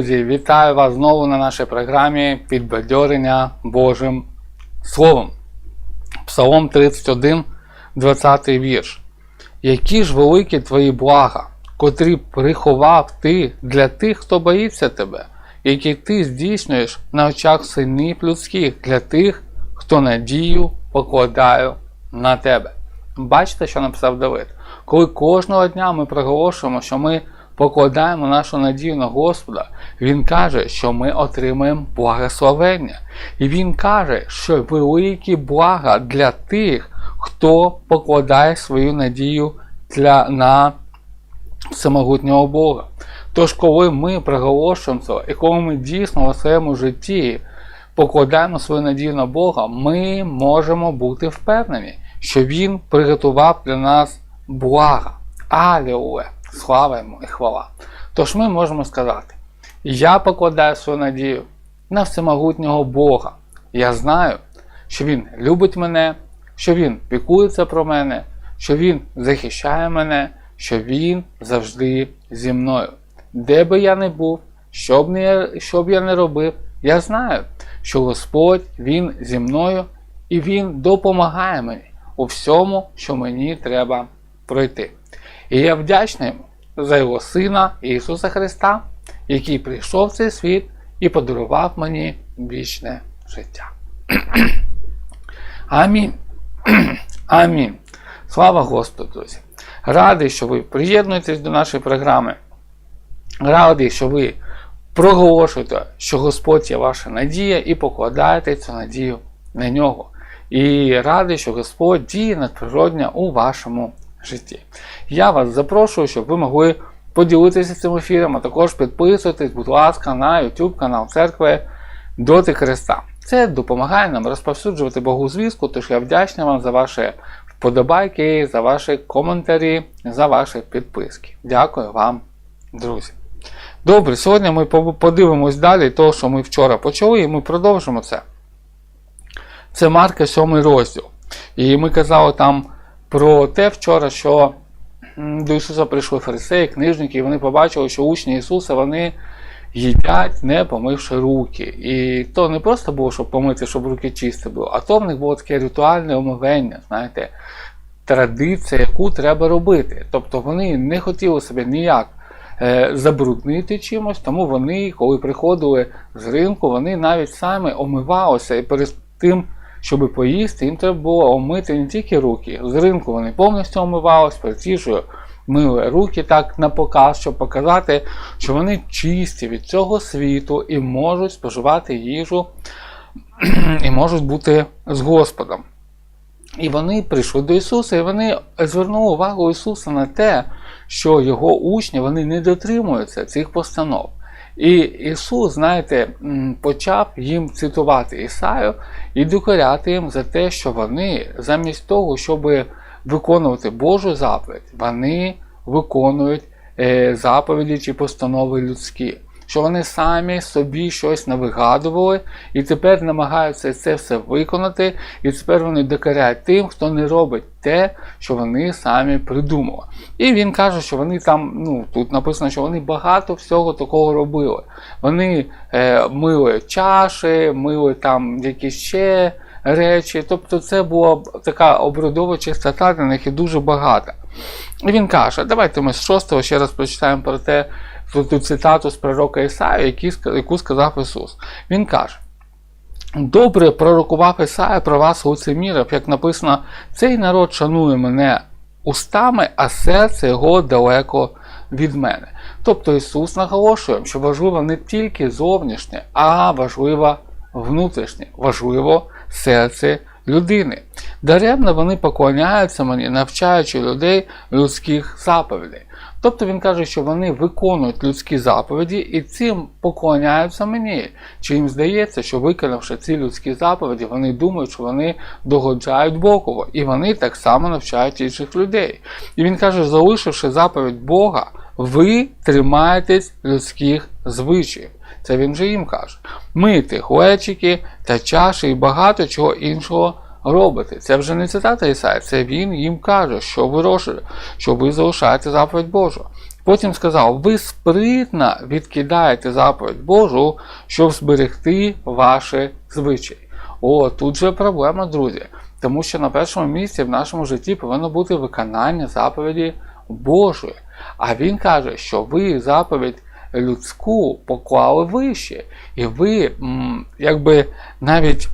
Друзі, вітаю вас знову на нашій програмі Підбадьорення Божим Словом. Псалом 31, 20 вірш. Які ж великі твої блага, котрі приховав ти для тих, хто боїться тебе, які ти здійснюєш на очах синів людських для тих, хто надію покладає на тебе. Бачите, що написав Давид? Коли кожного дня ми проголошуємо, що ми покладаємо нашу надію на Господа, Він каже, що ми отримаємо благословення. І Він каже, що великі блага для тих, хто покладає свою надію для, на самогутнього Бога. Тож, коли ми проголошуємо це, і коли ми дійсно у своєму житті покладаємо свою надію на Бога, ми можемо бути впевнені, що Він приготував для нас блага. Алілуя! Слава йому і хвала. Тож ми можемо сказати: я покладаю свою надію на всемогутнього Бога. Я знаю, що Він любить мене, що Він піклується про мене, що Він захищає мене, що Він завжди зі мною. Де би я не був, що б, не, що б я не робив, я знаю, що Господь Він зі мною і Він допомагає мені у всьому, що мені треба пройти. І я вдячний йому за його Сина Ісуса Христа, який прийшов в цей світ і подарував мені вічне життя. Амінь. Амінь. Слава Господу, друзі! Радий, що ви приєднуєтесь до нашої програми. Радий, що ви проголошуєте, що Господь є ваша надія, і покладаєте цю надію на нього. І радий, що Господь діє надприродня у вашому житті. Я вас запрошую, щоб ви могли поділитися цим ефіром, а також підписуйтесь, будь ласка, на YouTube канал церкви Доти Христа. Це допомагає нам розповсюджувати Богу звістку, тож я вдячний вам за ваші вподобайки, за ваші коментарі, за ваші підписки. Дякую вам, друзі. Добре, сьогодні ми подивимось далі того, що ми вчора почали, і ми продовжимо це. Це Марка 7 розділ. І ми казали там про те вчора, що до Ісуса прийшли фарисеї, книжники, і вони побачили, що учні Ісуса вони їдять, не помивши руки. І то не просто було, щоб помити, щоб руки чисті були, а то в них було таке ритуальне омивення, знаєте, традиція, яку треба робити. Тобто вони не хотіли себе ніяк е, забруднити чимось, тому вони, коли приходили з ринку, вони навіть самі омивалися і перед тим щоб поїсти, їм треба було омити не тільки руки. З ринку вони повністю омивалися, перед мили руки так на показ, щоб показати, що вони чисті від цього світу і можуть споживати їжу і можуть бути з Господом. І вони прийшли до Ісуса, і вони звернули увагу Ісуса на те, що його учні вони не дотримуються цих постанов. І Ісус, знаєте, почав їм цитувати Ісаю і докоряти їм за те, що вони замість того, щоб виконувати Божу заповідь, вони виконують е, заповіді чи постанови людські. Що вони самі собі щось навигадували і тепер намагаються це все виконати, і тепер вони докоряють тим, хто не робить те, що вони самі придумали. І він каже, що вони там, ну тут написано, що вони багато всього такого робили. Вони е, мили чаші, мили там якісь ще речі. Тобто це була така обрядова чистота для них і дуже багата. І він каже, давайте ми з шостого ще раз прочитаємо про те, ту цитату з пророка Ісаю, яку сказав Ісус. Він каже. Добре пророкував Ісая про вас лицемірів, як написано, цей народ шанує мене устами, а серце його далеко від мене. Тобто Ісус наголошує, що важливо не тільки зовнішнє, а важливо внутрішнє, важливо серце людини. Даремно вони поклоняються мені, навчаючи людей людських заповідей. Тобто він каже, що вони виконують людські заповіді і цим поклоняються мені. Чи їм здається, що виконавши ці людські заповіді, вони думають, що вони догоджають Богово, і вони так само навчають інших людей. І він каже, залишивши заповідь Бога, ви тримаєтесь людських звичаїв. Це він же їм каже. Мити глечики та чаші і багато чого іншого робите. Це вже не цитата Ісая, це він їм каже, що ви рошите, що ви залишаєте заповідь Божу. Потім сказав: ви спритно відкидаєте заповідь Божу, щоб зберегти ваші звичаї. О, тут же проблема, друзі. Тому що на першому місці в нашому житті повинно бути виконання заповіді Божої. А він каже, що ви заповідь людську поклали вище, і ви якби навіть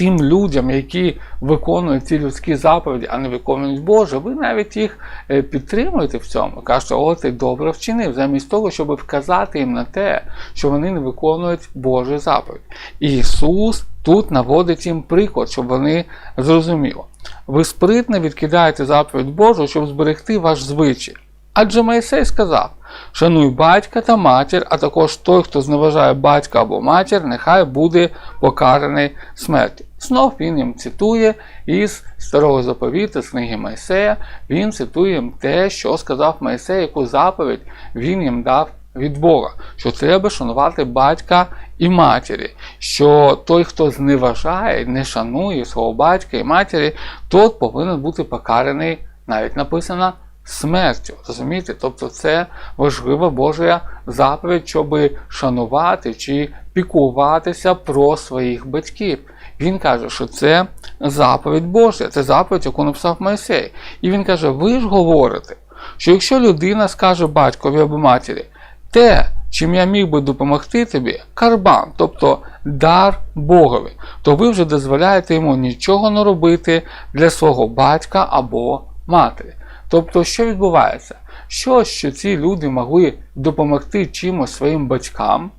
тим людям, які виконують ці людські заповіді, а не виконують Боже, ви навіть їх е, підтримуєте в цьому. Кажете, о, ти добре вчинив, замість того, щоб вказати їм на те, що вони не виконують Божі заповіді. І Ісус тут наводить їм приклад, щоб вони зрозуміли. Ви спритно відкидаєте заповідь Божу, щоб зберегти ваш звичай. Адже Моїсей сказав: Шануй батька та матір, а також той, хто зневажає батька або матір, нехай буде покараний смертю. Знов він їм цитує із старого заповіту, з книги Моїсея, він цитує їм те, що сказав Моїсей, яку заповідь він їм дав від Бога, що треба шанувати батька і матері, що той, хто зневажає, не шанує свого батька і матері, тот повинен бути покараний, навіть написано смертю. Розумієте? Тобто це важлива Божа заповідь, щоб шанувати чи піклуватися про своїх батьків. Він каже, що це заповідь Божа, це заповідь, яку написав Моїсей. І він каже: ви ж говорите, що якщо людина скаже батькові або матері, те, чим я міг би допомогти тобі, карбан, тобто дар Богові, то ви вже дозволяєте йому нічого не робити для свого батька або матері. Тобто, що відбувається? Що, що ці люди могли допомогти чимось своїм батькам,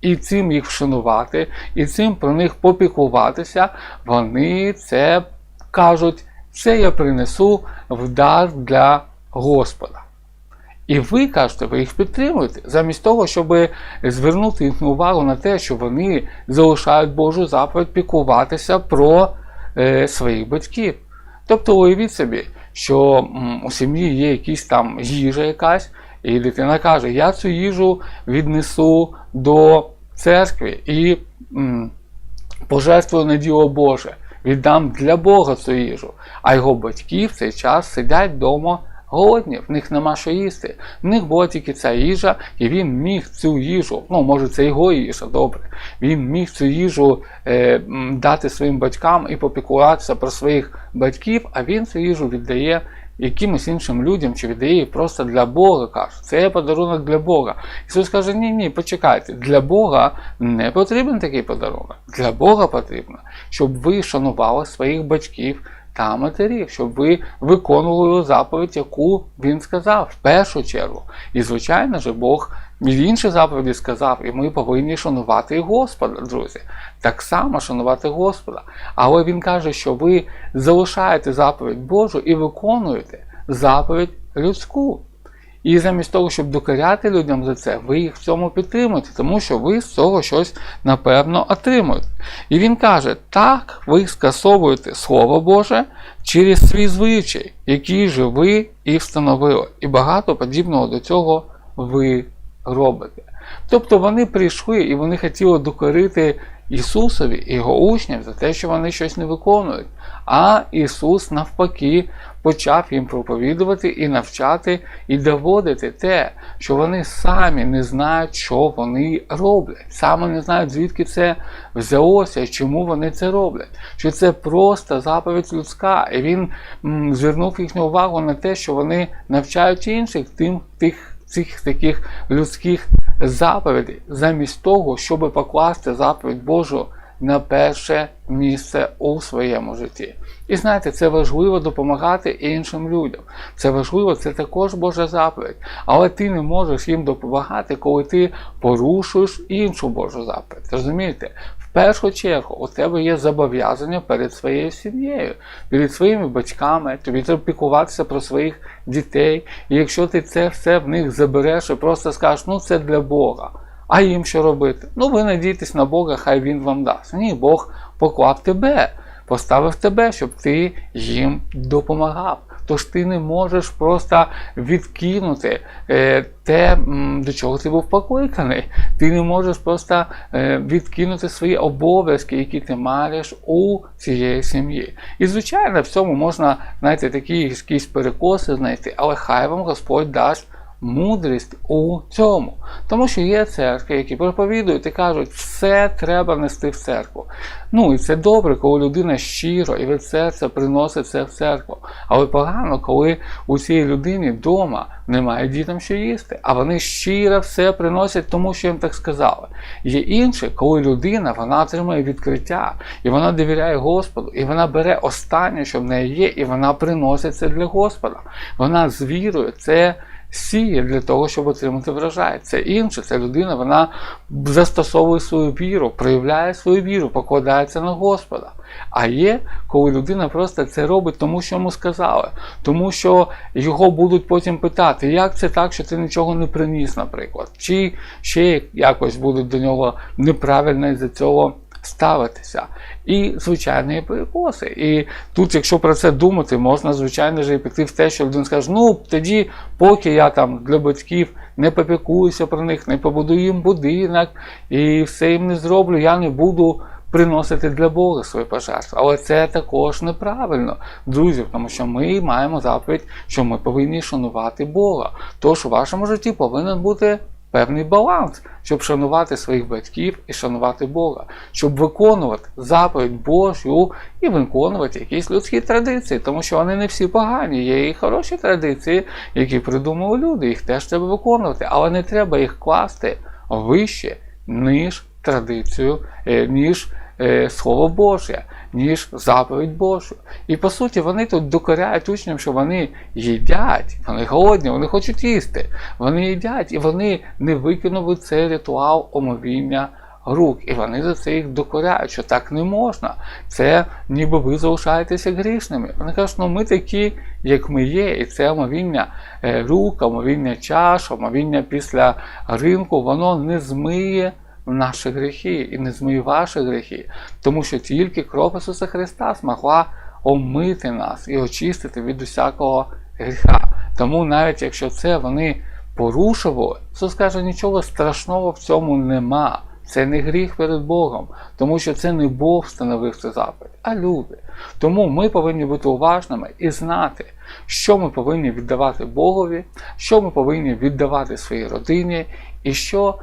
і цим їх вшанувати, і цим про них попіклуватися, вони це кажуть, це я принесу в дар для Господа. І ви кажете, ви їх підтримуєте, замість того, щоб звернути їхню увагу на те, що вони залишають Божу заповідь піклуватися про е, своїх батьків. Тобто уявіть собі, що у сім'ї є якісь там їжа якась, і дитина каже, я цю їжу віднесу до церкви і пожертвую на діло Боже, віддам для Бога цю їжу. А його батьки в цей час сидять вдома голодні, в них нема що їсти. В них була тільки ця їжа, і він міг цю їжу, ну може це його їжа, добре. Він міг цю їжу е, дати своїм батькам і попікуватися про своїх батьків, а він цю їжу віддає якимось іншим людям чи віддає її просто для Бога. каже. Це є подарунок для Бога. Ісус каже: ні, ні, почекайте, для Бога не потрібен такий подарунок. Для Бога потрібно, щоб ви шанували своїх батьків та матерів, щоб ви виконували заповідь, яку він сказав в першу чергу. І, звичайно ж, Бог в інші заповіді сказав, і ми повинні шанувати Господа, друзі. Так само шанувати Господа. Але він каже, що ви залишаєте заповідь Божу і виконуєте заповідь людську. І замість того, щоб докоряти людям за це, ви їх в цьому підтримуєте, тому що ви з цього щось напевно отримуєте. І він каже: так, ви скасовуєте Слово Боже через свій звичай, який же ви і встановили. І багато подібного до цього ви робите. Тобто вони прийшли і вони хотіли докорити Ісусові і його учням за те, що вони щось не виконують. А Ісус, навпаки, почав їм проповідувати і навчати, і доводити те, що вони самі не знають, що вони роблять, саме не знають, звідки це взялося чому вони це роблять. Що це просто заповідь людська. І він м, звернув їхню увагу на те, що вони навчають інших тим тих цих таких людських заповідей, замість того, щоб покласти заповідь Божу на перше місце у своєму житті. І знаєте, це важливо допомагати іншим людям. Це важливо, це також Божа заповідь. Але ти не можеш їм допомагати, коли ти порушуєш іншу Божу заповідь. Розумієте? В першу чергу у тебе є зобов'язання перед своєю сім'єю, перед своїми батьками, тобі треба піклуватися про своїх дітей. І якщо ти це все в них забереш і просто скажеш, ну це для Бога. А їм що робити? Ну ви надійтесь на Бога, хай Він вам дасть. Ні, Бог поклав тебе, поставив тебе, щоб ти їм допомагав. Тож ти не можеш просто відкинути е, те, до чого ти був покликаний. Ти не можеш просто е, відкинути свої обов'язки, які ти маєш у цієї сім'ї. І, звичайно, в цьому можна знаєте, такі якісь перекоси знайти, але хай вам Господь дасть мудрість у цьому. Тому що є церкви, які проповідують і кажуть, все треба нести в церкву. Ну і це добре, коли людина щиро і від серця приносить це в церкву. Але погано, коли у цій людині вдома немає дітям що їсти, а вони щиро все приносять, тому що їм так сказали. Є інше, коли людина вона отримує відкриття, і вона довіряє Господу, і вона бере останнє, що в неї є, і вона приносить це для Господа. Вона з вірою це сіє для того, щоб отримати врожай. Це інше, це людина, вона застосовує свою віру, проявляє свою віру, покладається на Господа. А є, коли людина просто це робить, тому що йому сказали, тому що його будуть потім питати, як це так, що ти нічого не приніс, наприклад, чи ще якось будуть до нього неправильно із-за цього ставитися. І, звичайно, є перекоси. І тут, якщо про це думати, можна, звичайно ж, і піти в те, що людина скаже, ну тоді, поки я там для батьків не попікуюся про них, не побудую їм будинок і все їм не зроблю, я не буду. Приносити для Бога свої пожертви. Але це також неправильно, друзі, тому що ми маємо заповідь, що ми повинні шанувати Бога. Тож у вашому житті повинен бути певний баланс, щоб шанувати своїх батьків і шанувати Бога, щоб виконувати заповідь Божу і виконувати якісь людські традиції, тому що вони не всі погані, є і хороші традиції, які придумали люди, їх теж треба виконувати, але не треба їх класти вище, ніж традицію, е, ніж Слово Боже, ніж заповідь Божу. І по суті, вони тут докоряють учням, що вони їдять, вони голодні, вони хочуть їсти. Вони їдять і вони не викинули цей ритуал омовіння рук. І вони за це їх докоряють, що так не можна. Це ніби ви залишаєтеся грішними. Вони кажуть, ну ми такі, як ми є, і це омовіння е, рук, омовіння чаш, омовіння після ринку, воно не змиє наші гріхи і не змиє ваші гріхи, тому що тільки кров Ісуса Христа змогла омити нас і очистити від усякого гріха. Тому навіть якщо це вони порушували, Ісус каже, нічого страшного в цьому нема. Це не гріх перед Богом, тому що це не Бог встановив цю заповідь, а люди. Тому ми повинні бути уважними і знати, що ми повинні віддавати Богові, що ми повинні віддавати своїй родині, і що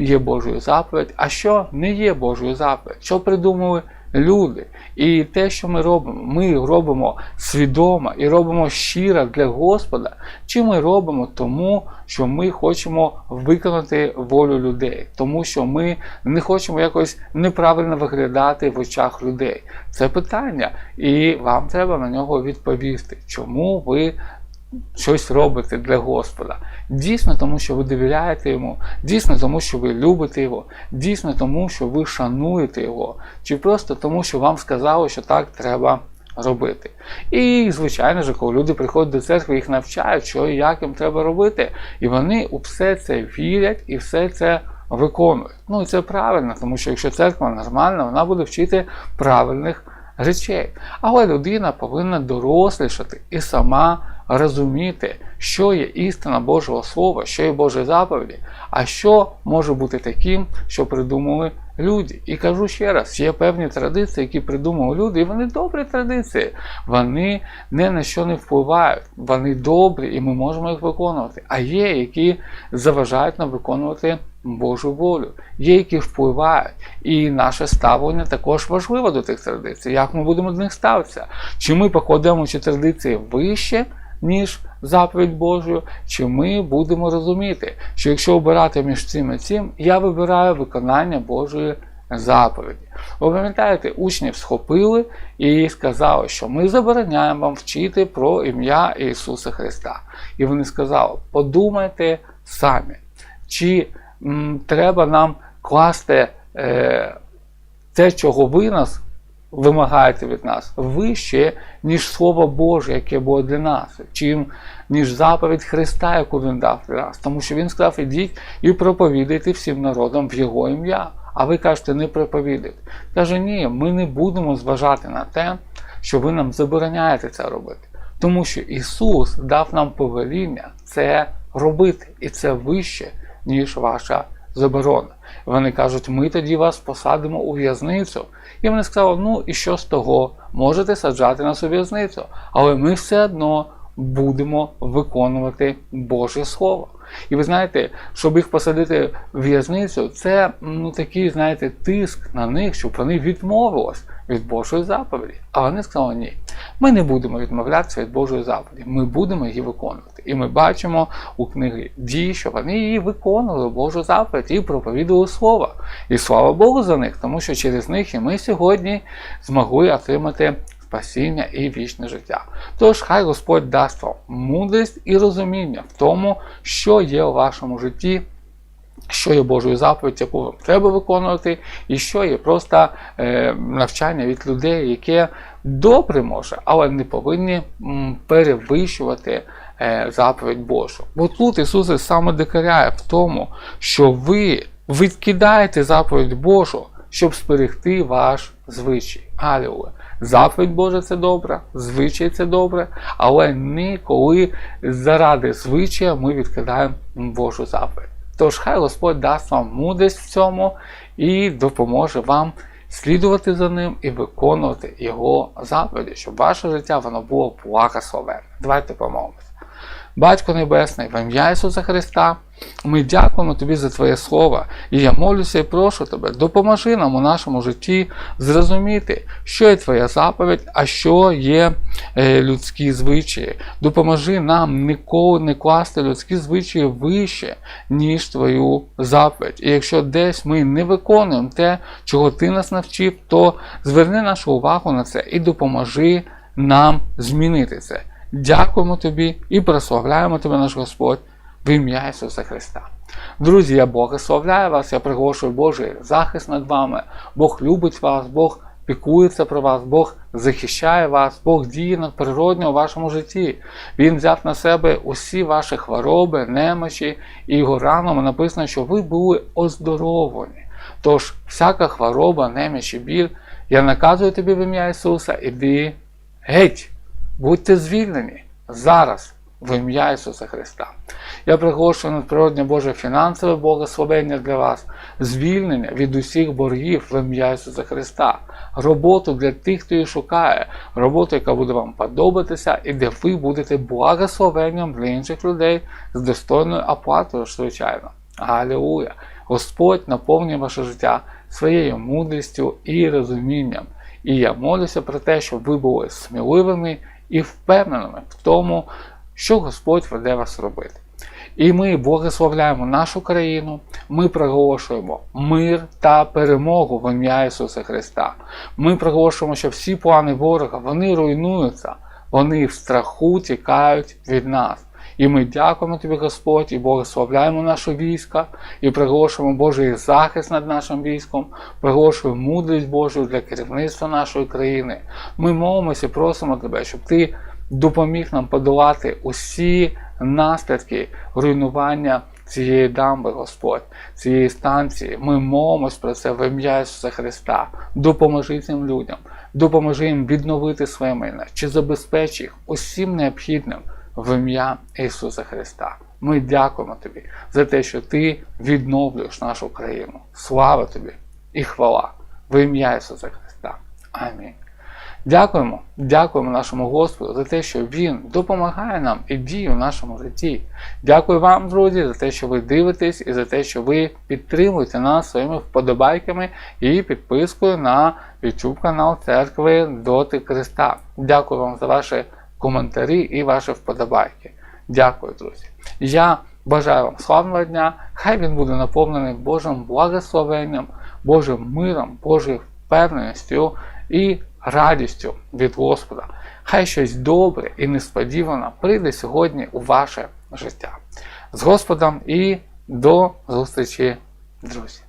є Божою заповідь, а що не є Божою заповідь, що придумали люди. І те, що ми робимо, ми робимо свідомо і робимо щиро для Господа, чи ми робимо тому, що ми хочемо виконати волю людей, тому що ми не хочемо якось неправильно виглядати в очах людей. Це питання, і вам треба на нього відповісти, чому ви щось робите для Господа. Дійсно, тому що ви довіряєте йому, дійсно тому, що ви любите його, дійсно тому, що ви шануєте його, чи просто тому, що вам сказали, що так треба робити. І, звичайно ж, коли люди приходять до церкви, їх навчають, що і як їм треба робити. І вони у все це вірять і все це виконують. Ну і це правильно, тому що якщо церква нормальна, вона буде вчити правильних речей. Але людина повинна дорослішати і сама розуміти, що є істина Божого Слова, що є Божі заповіді, а що може бути таким, що придумали люди. І кажу ще раз, є певні традиції, які придумали люди, і вони добрі традиції. Вони ні на що не впливають, вони добрі, і ми можемо їх виконувати. А є, які заважають нам виконувати. Божу волю, є, які впливають, і наше ставлення також важливо до тих традицій. Як ми будемо до них ставитися? Чи ми покладемо ці традиції вище, ніж заповідь Божу, чи ми будемо розуміти, що якщо обирати між цим і цим, я вибираю виконання Божої заповіді. Ви пам'ятаєте, учнів схопили і сказали, що ми забороняємо вам вчити про ім'я Ісуса Христа. І вони сказали: подумайте самі, чи м, треба нам класти е, те, чого ви нас вимагаєте від нас, вище, ніж Слово Боже, яке було для нас, чим ніж заповідь Христа, яку Він дав для нас. Тому що Він сказав, ідіть і проповідайте всім народам в Його ім'я. А ви кажете, не проповідайте. Каже, ні, ми не будемо зважати на те, що ви нам забороняєте це робити. Тому що Ісус дав нам повеління це робити, і це вище, ніж ваша заборона. Вони кажуть, ми тоді вас посадимо у в'язницю. І вони сказали, ну і що з того? Можете саджати нас у в'язницю, але ми все одно будемо виконувати Боже Слово. І ви знаєте, щоб їх посадити в в'язницю, це ну, такий, знаєте, тиск на них, щоб вони відмовились від Божої заповіді. А вони сказали, ні, ми не будемо відмовлятися від Божої заповіді, ми будемо її виконувати. І ми бачимо у книги дії, що вони її виконували Божу заповідь і проповідували Слово. І слава Богу за них, тому що через них і ми сьогодні змогли отримати спасіння і вічне життя. Тож хай Господь дасть вам мудрість і розуміння в тому, що є у вашому житті. Що є Божою заповідь, яку треба виконувати, і що є просто е, навчання від людей, яке добре може, але не повинні перевищувати е, заповідь Божу. Бо тут Ісус саме докоряє в тому, що ви відкидаєте заповідь Божу, щоб зберегти ваш звичай. Алілуя. Заповідь Божа це добре, звичай це добре, але не коли заради звичая ми відкидаємо Божу заповідь. Тож хай Господь дасть вам мудрість в цьому і допоможе вам слідувати за ним і виконувати його заповіді, щоб ваше життя воно було благословенне. Давайте помолимося. Батько Небесний, в ім'я Ісуса Христа, ми дякуємо Тобі за Твоє Слово, і я молюся і прошу Тебе, допоможи нам у нашому житті зрозуміти, що є Твоя заповідь, а що є е, людські звичаї. Допоможи нам ніколи не класти людські звичаї вище, ніж Твою заповідь. І якщо десь ми не виконуємо те, чого Ти нас навчив, то зверни нашу увагу на це і допоможи нам змінити це. Дякуємо тобі і прославляємо тебе, наш Господь, в ім'я Ісуса Христа. Друзі, я благословляю вас, я приголошую Божий захист над вами. Бог любить вас, Бог піклується про вас, Бог захищає вас, Бог діє надприродньо у вашому житті. Він взяв на себе усі ваші хвороби, немочі, і його ранами написано, що ви були оздоровлені. Тож, всяка хвороба, неміч і біль, я наказую тобі в ім'я Ісуса, іди геть. Будьте звільнені зараз в ім'я Ісуса Христа. Я приголошую надприродне Боже фінансове благословення для вас, звільнення від усіх боргів в ім'я Ісуса Христа, роботу для тих, хто її шукає, роботу, яка буде вам подобатися, і де ви будете благословенням для інших людей з достойною оплатою, звичайно. Алілуя! Господь наповнює ваше життя своєю мудрістю і розумінням. І я молюся про те, щоб ви були сміливими і впевненими в тому, що Господь веде вас робити. І ми благословляємо нашу країну, ми проголошуємо мир та перемогу в ім'я Ісуса Христа. Ми проголошуємо, що всі плани ворога вони руйнуються, вони в страху тікають від нас. І ми дякуємо тобі, Господь, і благословляємо наше військо, і приголошуємо Божий захист над нашим військом, приголошуємо мудрість Божу для керівництва нашої країни. Ми молимося і просимо тебе, щоб ти допоміг нам подолати усі наслідки руйнування цієї дамби, Господь, цієї станції. Ми молимось про це в ім'я Ісуса Христа. Допоможи цим людям, допоможи їм відновити своє майна, чи забезпечи їх усім необхідним в ім'я Ісуса Христа. Ми дякуємо Тобі за те, що Ти відновлюєш нашу країну. Слава Тобі і хвала в ім'я Ісуса Христа. Амінь. Дякуємо, дякуємо нашому Господу за те, що Він допомагає нам і діє в нашому житті. Дякую вам, друзі, за те, що ви дивитесь, і за те, що ви підтримуєте нас своїми вподобайками і підпискою на YouTube канал Церкви Доти Христа. Дякую вам за ваші коментарі і ваші вподобайки. Дякую, друзі. Я бажаю вам славного дня. Хай він буде наповнений Божим благословенням, Божим миром, Божою впевненістю і радістю від Господа. Хай щось добре і несподівано прийде сьогодні у ваше життя. З Господом і до зустрічі, друзі!